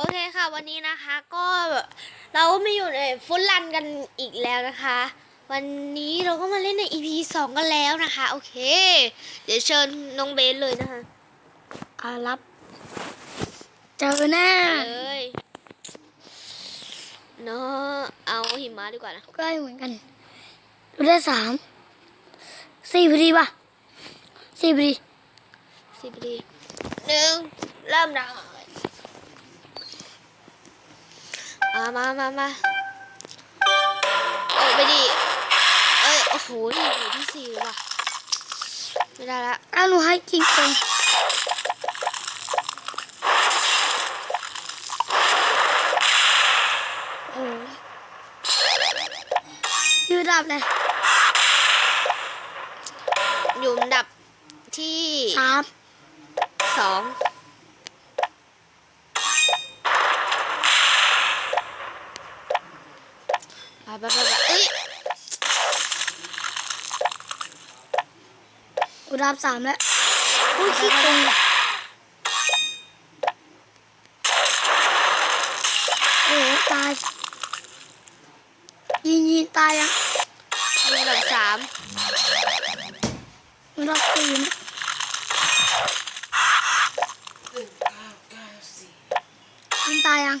โอเคค่ะ วันนี้นะคะก็เราก็มาอยู่ในฟุตลันกันอีกแล้วนะคะ วันนี้เราก็มาเล่นใน EP 2กันแล้วนะคะ โอเค เดี๋ยวเชิญน้องเบสเลยนะคะอารับเจอหน้าเลยเนาะเอาหิมะดีกว่านะใกล้เหมือนกันดูได้สามสี่พอดีป่ะสี่พอดีสิบดีหนึ่งเริ่มได้ มามามามาเอ้ยไปดิเอ้ยโอ้โหนี่อยู่ที่สี่แล้วว่ะไม่ได้ละอ้าวหนูให้จริงตรงโอ้ยืดดับเลยอยู่อันดับที่สามสอง ไปไปไปไปเอ้ยอุดับสามแล้วอุ้ยขี้โกงโอ้โหตายยิงยิงตายยังอยู่อันดับสามอุดับสี่นะยิงตายยัง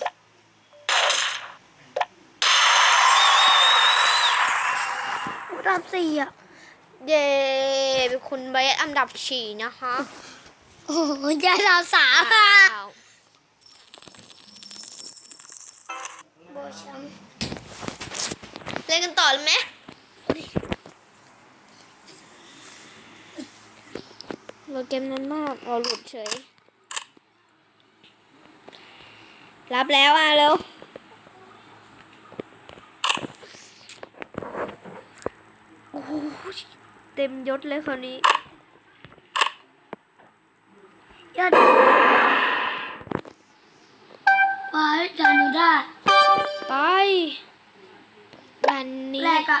อุ ดับสี่อะ เย่เป็นคุณไบร์ทอันดับสี่นะคะโอ้โหยายดาวสามอะอ้าวโบชัมเล่นกันต่อเลยไหมเราเกมนั้นมากเราหลุดเฉย รับแล้วอะเร็ว โอ้โห เต็มยศเลยคนนี้ยอดไปจานุได้ไปด่านนี้แรกอะ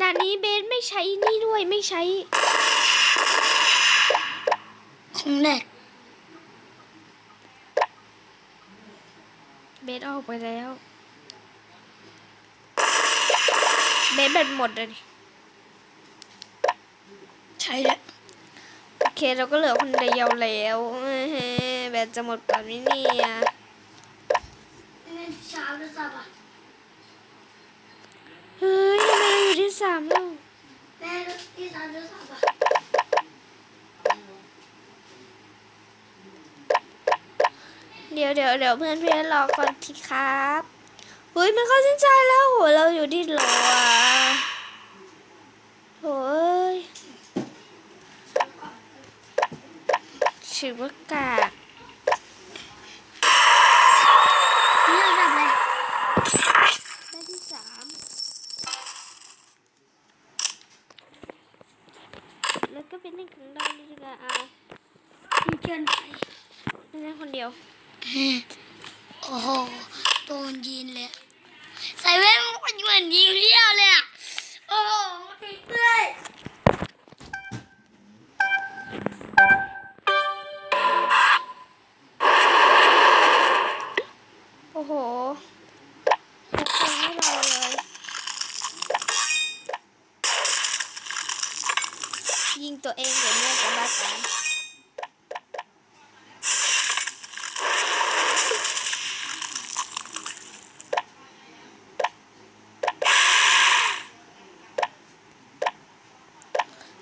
ด่านนี้เบสไม่ใช้นี่ด้วยไม่ใช้ของแรกเบสออกไปแล้ว เบสแบตหมดเลยดิ ใช่แล้วโอเคเราก็เหลือคนเดียวแล้วเอ้ยแบตจะหมดป่านนี้เนี่ยเล่นเช้าด้วยซ้ำอะเฮ้ยทำไมเราอยู่ที่สามแล้วแม่ที่เช้าด้วยซ้ำอะเดี๋ยวเดี๋ยวเดี๋ยวเพื่อนเพื่อนรอก่อนทีครับเฮ้ยมันเข้าเส้นใจแล้วโหเราอยู่ที่โหลอะโหย ชื่อว่ากากนี่ระดับอะไรได้ที่สามแล้วก็เป็นเรื่องของเราดีกว่าเอาเกินไปไม่ใช่คนเดียว โอ้โห โดนยีนเลย ใส่แว่นมันเหมือนยิงเลี้ยวเลยอะ ตัวเองเดี๋ยวเมื่อจะบ้า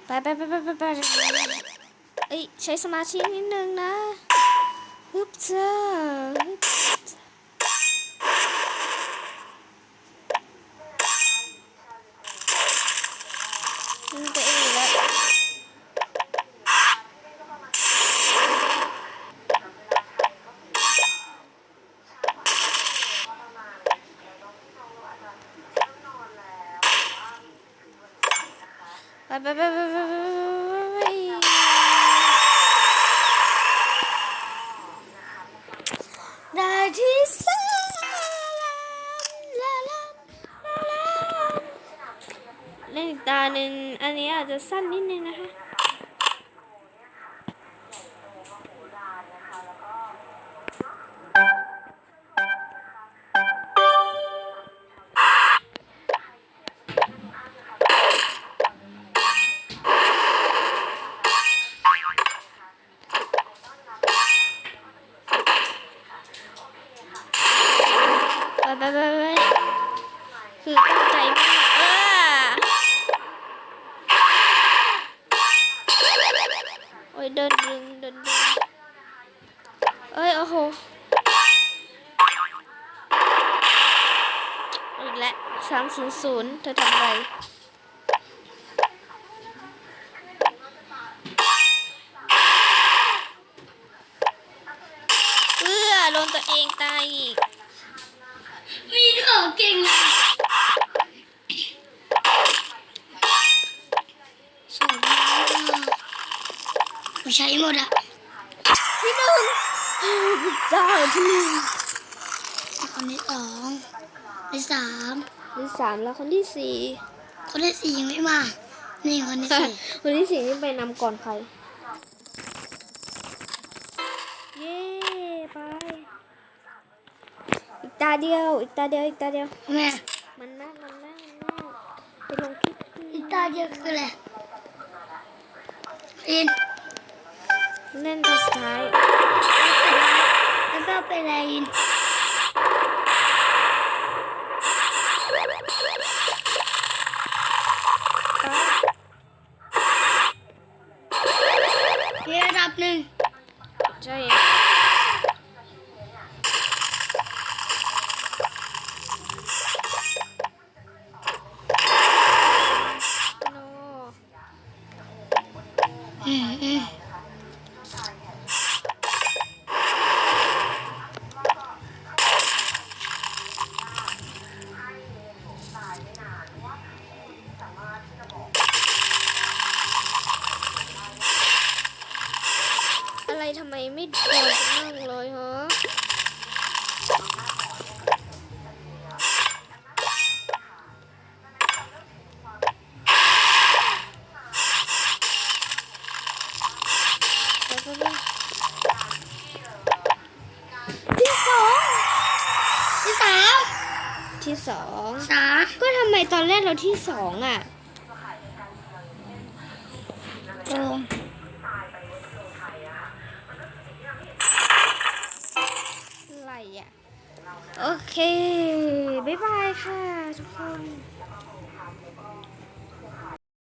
ตายไปไปไปไปไปไปเอ้ยใช้สมาธินิดนึงนะฮึบเจ้าฮึบ ยิงตัวเองอยู่แล้ว ไปไปไปไปไปไปได้ที่สามลาลาลาลาเล่นอีกตาหนึ่งอันนี้อาจจะสั้นนิดนึงนะคะ อ้ยเดินดึงเดินดึงเอ้ยโอ้โหอีกแล้วสามศูนย์ศูนย์เธอทำอะไรเพื่อโดนตัวเองตายอีกมีเถอเก่งอะสอง กูใช้หมดอะที่หนึ่งเจ้าที่หนึ่งคนที่สองที่สามที่สามแล้วคนที่สี่คนที่สี่ยังไม่มานี่คนที่สี่คนที่สี่นี่ไปนำก่อนใครเย้ไปอีกตาเดียวอีกตาเดียวอีกตาเดียวแม่มันมากมันมากมันมากไปลงคลิปอีตาเดียวคืออะไรอิน เล่นตาสุดท้ายแล้วก็เป็นอะไรอินเรียนระดับหนึ่งใช่อืมอืม ทำไมไม่โดนกันบ้างเลยฮะที่สองที่สามที่สองสามก็ทำไมตอนแรกเราที่สองอะ โกง โอเค บ๊ายบายค่ะทุกคน